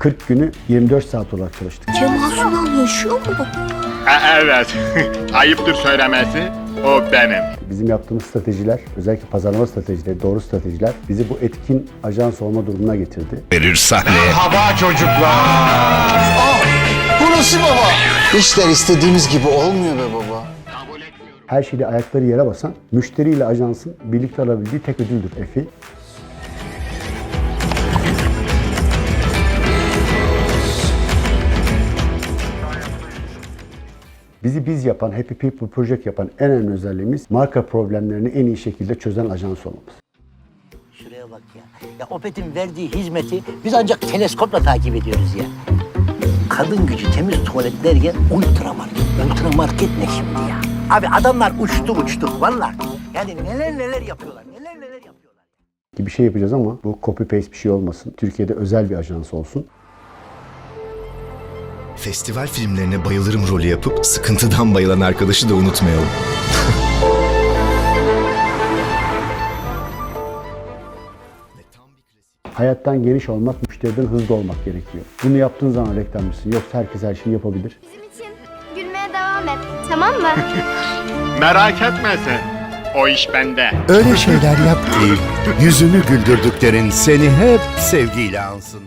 40 günü 24 saat olarak çalıştık. Kemal Sunal yaşıyor mu? E- evet. Ayıptır söylemesi. O benim. Bizim yaptığımız stratejiler, özellikle pazarlama stratejileri, doğru stratejiler bizi bu etkin ajans olma durumuna getirdi. verir sahneye. Hava çocuklar. Bu nasıl baba? İşler istediğimiz gibi olmuyor be baba. Her şeyde ayakları yere basan, müşteriyle ajansın birlikte alabildiği tek ödüldür EFI. Bizi biz yapan, Happy People Project yapan en önemli özelliğimiz marka problemlerini en iyi şekilde çözen ajans olmamız. Şuraya bak ya. Ya Opet'in verdiği hizmeti biz ancak teleskopla takip ediyoruz ya. Kadın gücü temiz tuvalet derken ultra market. Ultra market ne şimdi ya? Abi adamlar uçtu uçtu vallahi. Yani neler neler yapıyorlar. Neler neler yapıyorlar. Bir şey yapacağız ama bu copy paste bir şey olmasın. Türkiye'de özel bir ajans olsun. Festival filmlerine bayılırım rolü yapıp sıkıntıdan bayılan arkadaşı da unutmayalım. Hayattan geniş olmak, müşteriden hızlı olmak gerekiyor. Bunu yaptığın zaman reklamcısın. Yoksa herkes her şeyi yapabilir. Bizim için gülmeye devam et. Tamam mı? Merak etme sen. O iş bende. Öyle şeyler yap ki yüzünü güldürdüklerin seni hep sevgiyle ansın.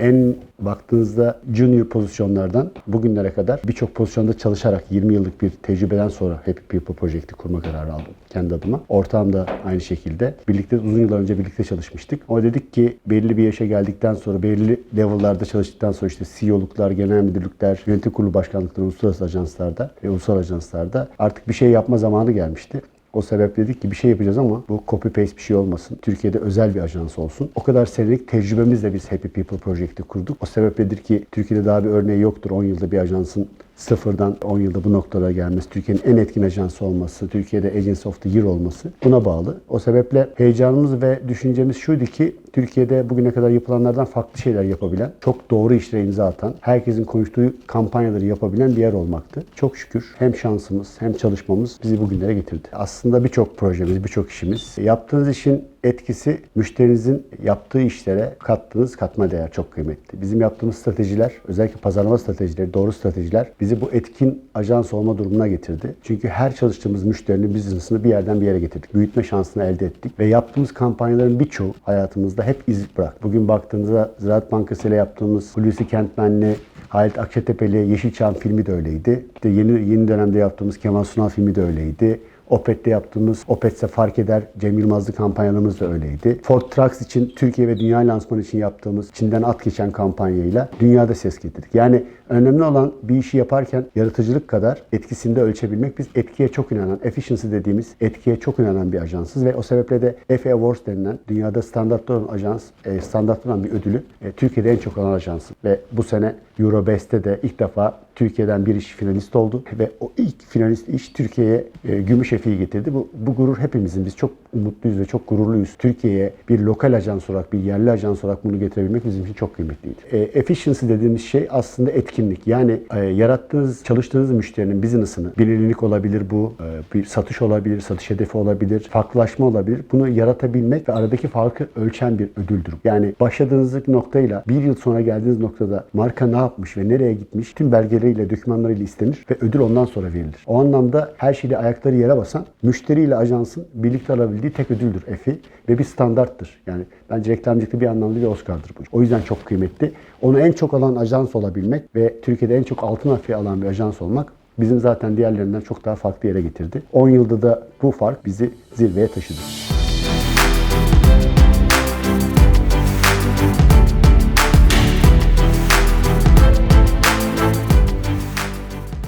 En baktığınızda junior pozisyonlardan bugünlere kadar birçok pozisyonda çalışarak 20 yıllık bir tecrübeden sonra Happy People Project'i kurma kararı aldım kendi adıma. Ortağım da aynı şekilde. Birlikte uzun yıllar önce birlikte çalışmıştık. Ama dedik ki belli bir yaşa geldikten sonra belli level'larda çalıştıktan sonra işte CEO'luklar, genel müdürlükler, yönetim kurulu başkanlıkları uluslararası ajanslarda ve ulusal ajanslarda artık bir şey yapma zamanı gelmişti. O sebeple dedik ki bir şey yapacağız ama bu copy paste bir şey olmasın. Türkiye'de özel bir ajans olsun. O kadar senelik tecrübemizle biz Happy People Project'i kurduk. O sebepledir ki Türkiye'de daha bir örneği yoktur. 10 yılda bir ajansın sıfırdan 10 yılda bu noktada gelmesi, Türkiye'nin en etkin ajansı olması, Türkiye'de Agency of the Year olması buna bağlı. O sebeple heyecanımız ve düşüncemiz şuydu ki Türkiye'de bugüne kadar yapılanlardan farklı şeyler yapabilen, çok doğru işlere imza atan, herkesin konuştuğu kampanyaları yapabilen bir yer olmaktı. Çok şükür hem şansımız hem çalışmamız bizi bugünlere getirdi. Aslında birçok projemiz, birçok işimiz, yaptığınız işin etkisi müşterinizin yaptığı işlere kattığınız katma değer çok kıymetli. Bizim yaptığımız stratejiler, özellikle pazarlama stratejileri, doğru stratejiler bizi bu etkin ajans olma durumuna getirdi. Çünkü her çalıştığımız müşterinin business'ını bir yerden bir yere getirdik. Büyütme şansını elde ettik ve yaptığımız kampanyaların birçoğu hayatımızda hep iz bıraktı. Bugün baktığınızda Ziraat Bankası ile yaptığımız Hulusi Kentmenli, Halit Akçatepe'li Yeşilçam filmi de öyleydi. İşte yeni yeni dönemde yaptığımız Kemal Sunal filmi de öyleydi. Opet'te yaptığımız Opetse Fark Eder Cem Yılmazlı kampanyalarımız da öyleydi. Ford Trucks için Türkiye ve dünya lansmanı için yaptığımız Çin'den at geçen kampanyayla dünyada ses getirdik. Yani önemli olan bir işi yaparken yaratıcılık kadar etkisini de ölçebilmek. Biz etkiye çok inanan, efficiency dediğimiz etkiye çok inanan bir ajansız ve o sebeple de FA Awards denilen dünyada standartlı olan ajans, e, standartlı olan bir ödülü e, Türkiye'de en çok alan ajansın. Ve bu sene Eurobest'te de ilk defa Türkiye'den bir iş finalist oldu ve o ilk finalist iş Türkiye'ye e, gümüş efiği getirdi. Bu, bu gurur hepimizin. Biz çok umutluyuz ve çok gururluyuz. Türkiye'ye bir lokal ajans olarak, bir yerli ajans olarak bunu getirebilmek bizim için çok kıymetliydi. E, efficiency dediğimiz şey aslında etkinlik. Yani e, yarattığınız, çalıştığınız müşterinin business'ını, bilinirlik olabilir bu, e, bir satış olabilir, satış hedefi olabilir, farklılaşma olabilir. Bunu yaratabilmek ve aradaki farkı ölçen bir ödüldür. Yani başladığınız noktayla bir yıl sonra geldiğiniz noktada marka ne yapmış ve nereye gitmiş tüm belgeleriyle, dokümanlarıyla istenir ve ödül ondan sonra verilir. O anlamda her şeyde ayakları yere basan, müşteriyle ajansın birlikte alabildiği tek ödüldür EFI ve bir standarttır. Yani bence reklamcılıkta bir anlamda bir Oscar'dır bu. O yüzden çok kıymetli. Onu en çok alan ajans olabilmek ve Türkiye'de en çok altın harfi alan bir ajans olmak bizim zaten diğerlerinden çok daha farklı yere getirdi. 10 yılda da bu fark bizi zirveye taşıdı.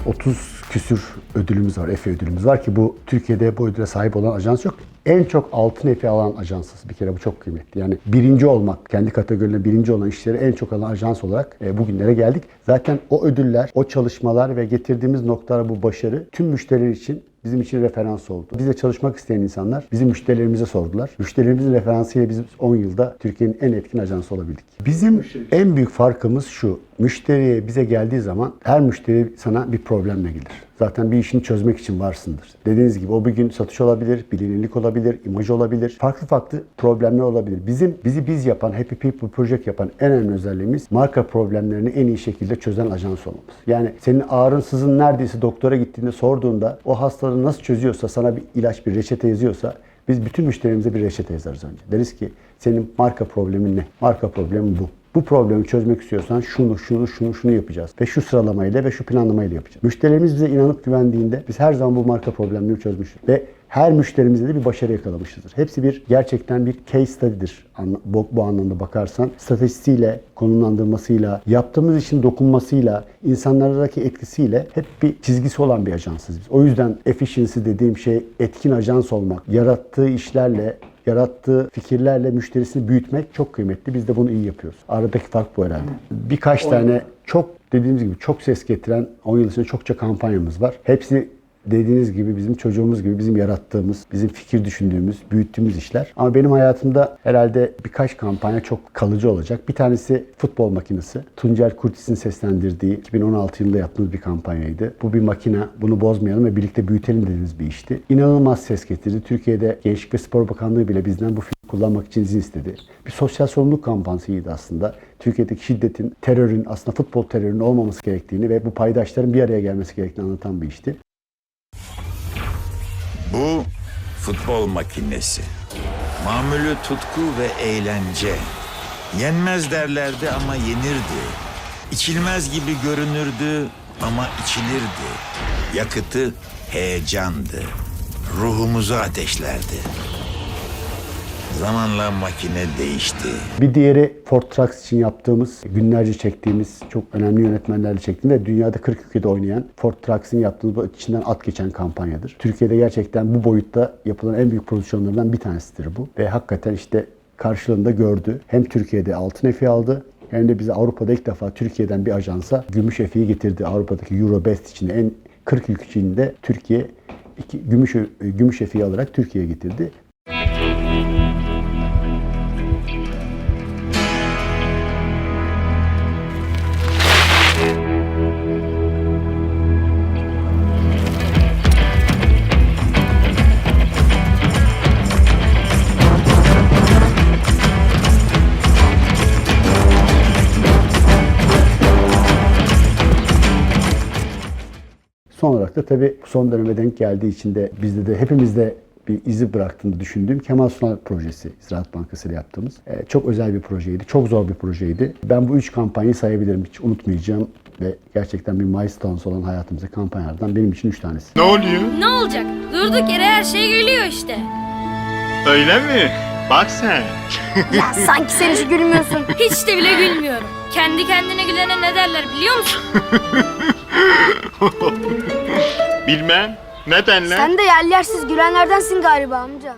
...30 küsür ödülümüz var, Efe ödülümüz var ki bu Türkiye'de bu ödüle sahip olan ajans yok. En çok altın Efe alan ajansız. Bir kere bu çok kıymetli. Yani birinci olmak, kendi kategorinde birinci olan işleri en çok alan ajans olarak e, bugünlere geldik. Zaten o ödüller, o çalışmalar ve getirdiğimiz noktalara bu başarı tüm müşteriler için bizim için referans oldu. Bizle çalışmak isteyen insanlar bizim müşterilerimize sordular. Müşterilerimizin referansıyla biz 10 yılda Türkiye'nin en etkin ajansı olabildik. Bizim en büyük farkımız şu. Müşteriye bize geldiği zaman her müşteri sana bir problemle gelir. Zaten bir işini çözmek için varsındır. Dediğiniz gibi o bir gün satış olabilir, bilinirlik olabilir, imaj olabilir. Farklı farklı problemler olabilir. Bizim bizi biz yapan, Happy People Project yapan en önemli özelliğimiz marka problemlerini en iyi şekilde çözen ajans olmamız. Yani senin ağrın sızın neredeyse doktora gittiğinde sorduğunda o hastalığı nasıl çözüyorsa sana bir ilaç, bir reçete yazıyorsa biz bütün müşterimize bir reçete yazarız önce. Deriz ki senin marka problemin ne? Marka problemi bu. Bu problemi çözmek istiyorsan şunu, şunu, şunu, şunu yapacağız. Ve şu sıralamayla ve şu planlamayla yapacağız. Müşterilerimiz bize inanıp güvendiğinde biz her zaman bu marka problemini çözmüşüz. Ve her müşterimizde de bir başarı yakalamışızdır. Hepsi bir gerçekten bir case study'dir bu anlamda bakarsan. Stratejisiyle, konumlandırmasıyla, yaptığımız işin dokunmasıyla, insanlardaki etkisiyle hep bir çizgisi olan bir ajansız biz. O yüzden efficiency dediğim şey etkin ajans olmak, yarattığı işlerle yarattığı fikirlerle müşterisini büyütmek çok kıymetli. Biz de bunu iyi yapıyoruz. Aradaki fark bu herhalde. Birkaç tane çok dediğimiz gibi çok ses getiren 10 yıl içinde çokça kampanyamız var. Hepsi dediğiniz gibi bizim çocuğumuz gibi bizim yarattığımız, bizim fikir düşündüğümüz, büyüttüğümüz işler. Ama benim hayatımda herhalde birkaç kampanya çok kalıcı olacak. Bir tanesi futbol makinesi. Tuncel Kurtis'in seslendirdiği 2016 yılında yaptığımız bir kampanyaydı. Bu bir makine, bunu bozmayalım ve birlikte büyütelim dediğimiz bir işti. İnanılmaz ses getirdi. Türkiye'de Gençlik ve Spor Bakanlığı bile bizden bu film kullanmak için izin istedi. Bir sosyal sorumluluk kampanyasıydı aslında. Türkiye'deki şiddetin, terörün, aslında futbol terörünün olmaması gerektiğini ve bu paydaşların bir araya gelmesi gerektiğini anlatan bir işti. Bu futbol makinesi. Mamülü tutku ve eğlence. Yenmez derlerdi ama yenirdi. İçilmez gibi görünürdü ama içilirdi. Yakıtı heyecandı. Ruhumuzu ateşlerdi. Zamanla makine değişti. Bir diğeri Ford Trucks için yaptığımız, günlerce çektiğimiz, çok önemli yönetmenlerle çektiğimiz ve dünyada 40 ülkede oynayan Ford Trucks'ın yaptığımız bu içinden at geçen kampanyadır. Türkiye'de gerçekten bu boyutta yapılan en büyük prodüksiyonlardan bir tanesidir bu. Ve hakikaten işte karşılığında gördü. Hem Türkiye'de altın efi aldı hem de bize Avrupa'da ilk defa Türkiye'den bir ajansa gümüş efiyi getirdi. Avrupa'daki Eurobest içinde en 40 ülke içinde Türkiye iki, gümüş, gümüş efiyi alarak Türkiye'ye getirdi. Son olarak da tabii son döneme denk geldiği için de bizde de hepimizde bir izi bıraktığını düşündüğüm Kemal Sunal projesi Ziraat Bankası ile yaptığımız. Ee, çok özel bir projeydi. Çok zor bir projeydi. Ben bu üç kampanyayı sayabilirim. Hiç unutmayacağım ve gerçekten bir milestones olan hayatımızda kampanyalardan benim için üç tanesi. Ne oluyor? Ne olacak? Durduk yere her şey geliyor işte. Öyle mi? Bak sen. Ya sanki sen hiç gülmüyorsun. Hiç de bile gülmüyorum. Kendi kendine gülene ne derler biliyor musun? Bilmem. Ne denler? Sen de yer yersiz gülenlerdensin galiba amca.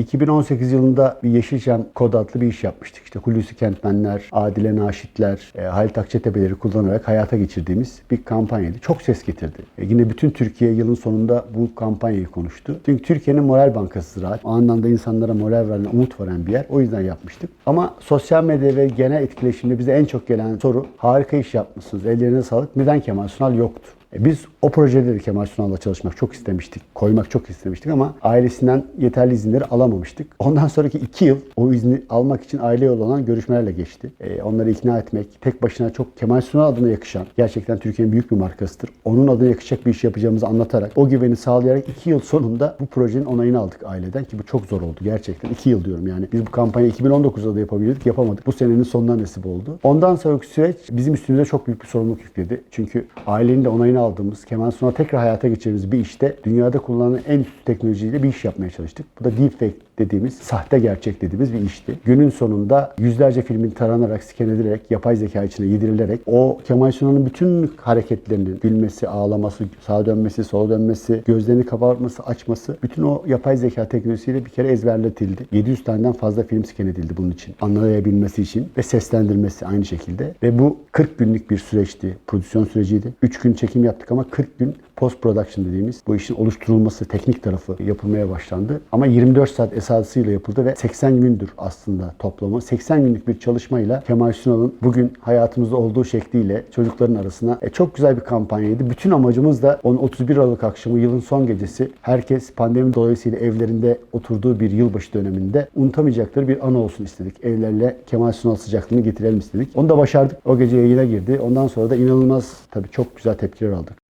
2018 yılında bir Yeşilçam kod adlı bir iş yapmıştık. İşte Hulusi Kentmenler, Adile Naşitler, e, Halit Akçetepe'leri kullanarak hayata geçirdiğimiz bir kampanyaydı. Çok ses getirdi. E, yine bütün Türkiye yılın sonunda bu kampanyayı konuştu. Çünkü Türkiye'nin moral bankası Ziraat. O anlamda insanlara moral veren, umut veren bir yer. O yüzden yapmıştık. Ama sosyal medya ve genel etkileşimde bize en çok gelen soru harika iş yapmışsınız, ellerine sağlık. Neden Kemal Sunal yoktu? E, Biz o projede de Kemal Sunal'la çalışmak çok istemiştik. Koymak çok istemiştik ama ailesinden yeterli izinleri alamamıştık. Ondan sonraki iki yıl o izni almak için aile yolu olan görüşmelerle geçti. E, onları ikna etmek, tek başına çok Kemal Sunal adına yakışan, gerçekten Türkiye'nin büyük bir markasıdır. Onun adına yakışacak bir iş yapacağımızı anlatarak, o güveni sağlayarak iki yıl sonunda bu projenin onayını aldık aileden ki bu çok zor oldu gerçekten. iki yıl diyorum yani. Biz bu kampanyayı 2019'da da yapabilirdik, yapamadık. Bu senenin sonuna nasip oldu. Ondan sonraki süreç bizim üstümüze çok büyük bir sorumluluk yükledi. Çünkü ailenin de onayını aldığımız, Kemal Sunal tekrar hayata geçirdiğimiz bir işte dünyada kullanılan en üst teknolojiyle bir iş yapmaya çalıştık. Bu da deepfake dediğimiz, sahte gerçek dediğimiz bir işti. Günün sonunda yüzlerce filmin taranarak, sken edilerek, yapay zeka içine yedirilerek o Kemal Sunal'ın bütün hareketlerinin gülmesi, ağlaması, sağa dönmesi, sola dönmesi, gözlerini kabartması, açması bütün o yapay zeka teknolojisiyle bir kere ezberletildi. 700 taneden fazla film sken edildi bunun için. Anlayabilmesi için ve seslendirmesi aynı şekilde. Ve bu 40 günlük bir süreçti. Prodüksiyon süreciydi. 3 gün çekim yaptık ama 40 gün post production dediğimiz bu işin oluşturulması, teknik tarafı yapılmaya başlandı. Ama 24 saat esasıyla yapıldı ve 80 gündür aslında toplamı. 80 günlük bir çalışmayla Kemal Sunal'ın bugün hayatımızda olduğu şekliyle çocukların arasına e, çok güzel bir kampanyaydı. Bütün amacımız da onun 31 Aralık akşamı yılın son gecesi herkes pandemi dolayısıyla evlerinde oturduğu bir yılbaşı döneminde unutamayacakları bir an olsun istedik. Evlerle Kemal Sunal sıcaklığını getirelim istedik. Onu da başardık. O gece yayına girdi. Ondan sonra da inanılmaz tabii çok güzel tepkiler aldık.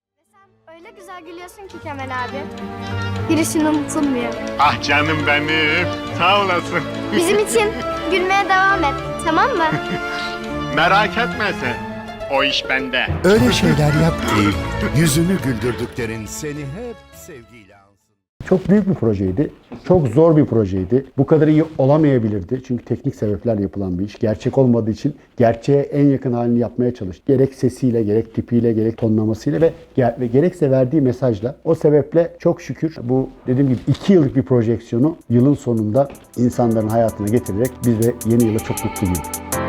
Gülüyorsun ki Kemal abi. Girişin unutulmuyor. Ah canım benim. Sağ olasın. Bizim için gülmeye devam et. Tamam mı? Merak etme sen. O iş bende. Öyle şeyler yap ki yüzünü güldürdüklerin seni hep sevgiyle. Çok büyük bir projeydi. Çok zor bir projeydi. Bu kadar iyi olamayabilirdi. Çünkü teknik sebeplerle yapılan bir iş. Gerçek olmadığı için gerçeğe en yakın halini yapmaya çalıştık. Gerek sesiyle, gerek tipiyle, gerek tonlamasıyla ve, ve gerekse verdiği mesajla. O sebeple çok şükür bu dediğim gibi iki yıllık bir projeksiyonu yılın sonunda insanların hayatına getirerek biz de yeni yıla çok mutlu girdik.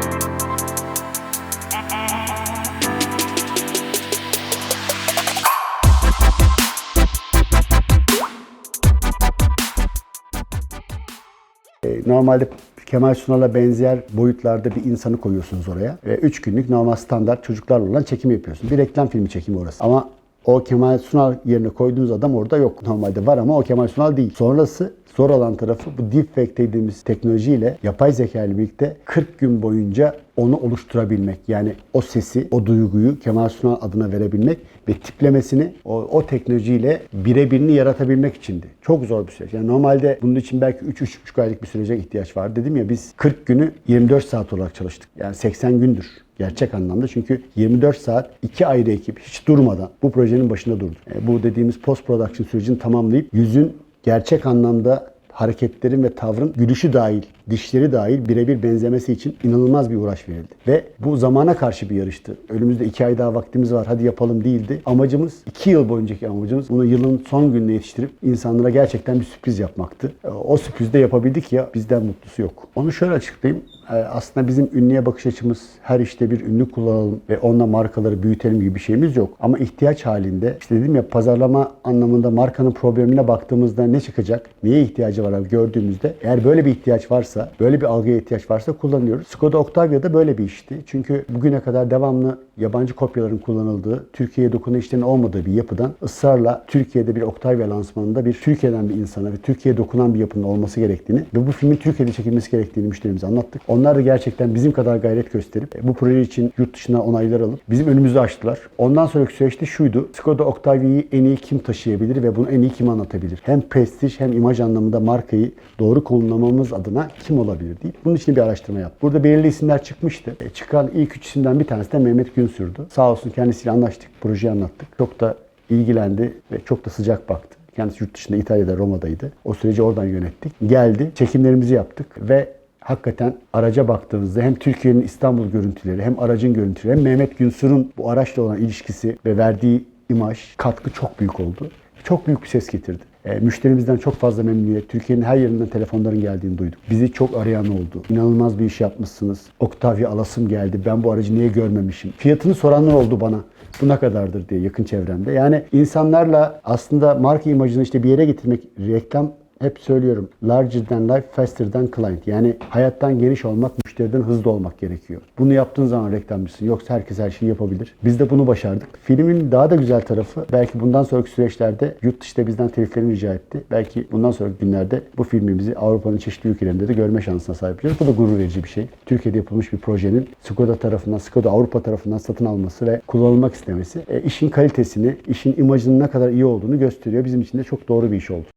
Normalde Kemal Sunal'a benzer boyutlarda bir insanı koyuyorsunuz oraya. Ve 3 günlük normal standart çocuklarla olan çekim yapıyorsunuz. Bir reklam filmi çekimi orası. Ama o Kemal Sunal yerine koyduğunuz adam orada yok. Normalde var ama o Kemal Sunal değil. Sonrası zor olan tarafı bu deepfake dediğimiz teknolojiyle yapay zeka ile birlikte 40 gün boyunca onu oluşturabilmek. Yani o sesi, o duyguyu Kemal Sunal adına verebilmek ve tiplemesini o, o teknolojiyle birebirini yaratabilmek içindi. Çok zor bir süreç. Yani normalde bunun için belki 3-3,5 aylık bir sürece ihtiyaç var. Dedim ya biz 40 günü 24 saat olarak çalıştık. Yani 80 gündür gerçek anlamda. Çünkü 24 saat iki ayrı ekip hiç durmadan bu projenin başında durdu. E, bu dediğimiz post production sürecini tamamlayıp yüzün gerçek anlamda hareketlerin ve tavrın gülüşü dahil, dişleri dahil birebir benzemesi için inanılmaz bir uğraş verildi. Ve bu zamana karşı bir yarıştı. Önümüzde iki ay daha vaktimiz var hadi yapalım değildi. Amacımız, iki yıl boyuncaki amacımız bunu yılın son gününe yetiştirip insanlara gerçekten bir sürpriz yapmaktı. E, O sürprizi de yapabildik ya bizden mutlusu yok. Onu şöyle açıklayayım. E, Aslında bizim ünlüye bakış açımız her işte bir ünlü kullanalım ve onunla markaları büyütelim gibi bir şeyimiz yok. Ama ihtiyaç halinde işte dedim ya pazarlama anlamında markanın problemine baktığımızda ne çıkacak, neye ihtiyacı var gördüğümüzde eğer böyle bir ihtiyaç varsa, böyle bir algıya ihtiyaç varsa kullanıyoruz. Skoda Octavia da böyle bir işti. Çünkü bugüne kadar devamlı yabancı kopyaların kullanıldığı, Türkiye'ye dokuna işlerin olmadığı bir yapıdan ısrarla Türkiye'de bir Octavia lansmanında bir Türkiye'den bir insana ve Türkiye'ye dokunan bir yapının olması gerektiğini ve bu filmin Türkiye'de çekilmesi gerektiğini müşterimize anlattık. Onlar da gerçekten bizim kadar gayret gösterip e, bu proje için yurt dışına onaylar alıp bizim önümüzü açtılar. Ondan sonraki süreçte şuydu. Skoda Octavia'yı en iyi kim taşıyabilir ve bunu en iyi kim anlatabilir? Hem prestij hem imaj anlamında markayı doğru konumlamamız adına kim olabilir deyip bunun için bir araştırma yaptık. Burada belirli isimler çıkmıştı. E, çıkan ilk üç isimden bir tanesi de Mehmet Günsür'dü. Sağ olsun kendisiyle anlaştık, projeyi anlattık. Çok da ilgilendi ve çok da sıcak baktı. Kendisi yurt dışında İtalya'da Roma'daydı. O süreci oradan yönettik. Geldi, çekimlerimizi yaptık ve hakikaten araca baktığınızda hem Türkiye'nin İstanbul görüntüleri hem aracın görüntüleri hem Mehmet Günsur'un bu araçla olan ilişkisi ve verdiği imaj katkı çok büyük oldu. Çok büyük bir ses getirdi. E, müşterimizden çok fazla memnuniyet. Türkiye'nin her yerinden telefonların geldiğini duyduk. Bizi çok arayan oldu. İnanılmaz bir iş yapmışsınız. Octavia alasım geldi. Ben bu aracı niye görmemişim? Fiyatını soranlar oldu bana. Bu ne kadardır diye yakın çevremde. Yani insanlarla aslında marka imajını işte bir yere getirmek, reklam hep söylüyorum. Larger than life, faster than client. Yani hayattan geniş olmak, müşteriden hızlı olmak gerekiyor. Bunu yaptığın zaman reklamcısın. Yoksa herkes her şeyi yapabilir. Biz de bunu başardık. Filmin daha da güzel tarafı belki bundan sonraki süreçlerde yurt dışında bizden teliflerini rica etti. Belki bundan sonraki günlerde bu filmimizi Avrupa'nın çeşitli ülkelerinde de görme şansına sahip olacağız. Bu da gurur verici bir şey. Türkiye'de yapılmış bir projenin Skoda tarafından, Skoda Avrupa tarafından satın alması ve kullanılmak istemesi e, işin kalitesini, işin imajının ne kadar iyi olduğunu gösteriyor. Bizim için de çok doğru bir iş oldu.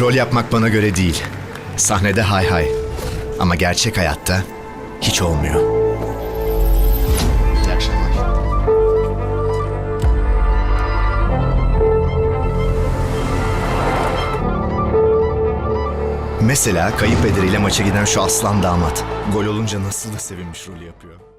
Rol yapmak bana göre değil. Sahnede hay hay. Ama gerçek hayatta hiç olmuyor. Mesela kayınpederiyle maça giden şu aslan damat. Gol olunca nasıl da sevinmiş rolü yapıyor.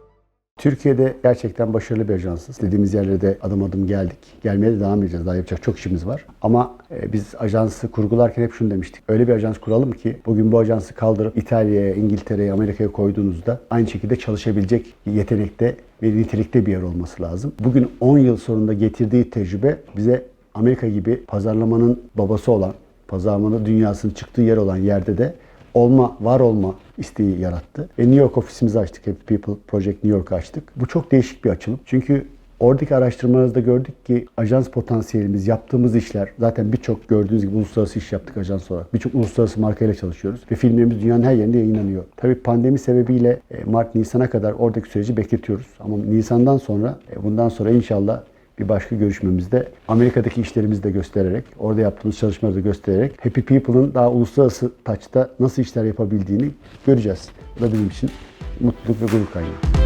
Türkiye'de gerçekten başarılı bir ajansız. İstediğimiz yerlere de adım adım geldik. Gelmeye de devam edeceğiz. Daha yapacak çok işimiz var. Ama e, biz ajansı kurgularken hep şunu demiştik. Öyle bir ajans kuralım ki bugün bu ajansı kaldırıp İtalya'ya, İngiltere'ye, Amerika'ya koyduğunuzda aynı şekilde çalışabilecek yetenekte ve nitelikte bir yer olması lazım. Bugün 10 yıl sonunda getirdiği tecrübe bize Amerika gibi pazarlamanın babası olan, pazarlama dünyasının çıktığı yer olan yerde de olma, var olma isteği yarattı. Ve New York ofisimizi açtık. Happy People Project New York açtık. Bu çok değişik bir açılım. Çünkü oradaki araştırmalarımızda gördük ki ajans potansiyelimiz, yaptığımız işler, zaten birçok gördüğünüz gibi uluslararası iş yaptık ajans olarak. Birçok uluslararası markayla çalışıyoruz. Ve filmlerimiz dünyanın her yerinde yayınlanıyor. Tabii pandemi sebebiyle e, Mart, Nisan'a kadar oradaki süreci bekletiyoruz. Ama Nisan'dan sonra, e, bundan sonra inşallah bir başka görüşmemizde Amerika'daki işlerimizi de göstererek, orada yaptığımız çalışmaları da göstererek Happy People'ın daha uluslararası taçta nasıl işler yapabildiğini göreceğiz. Bu da bizim için mutluluk ve gurur kaynağı.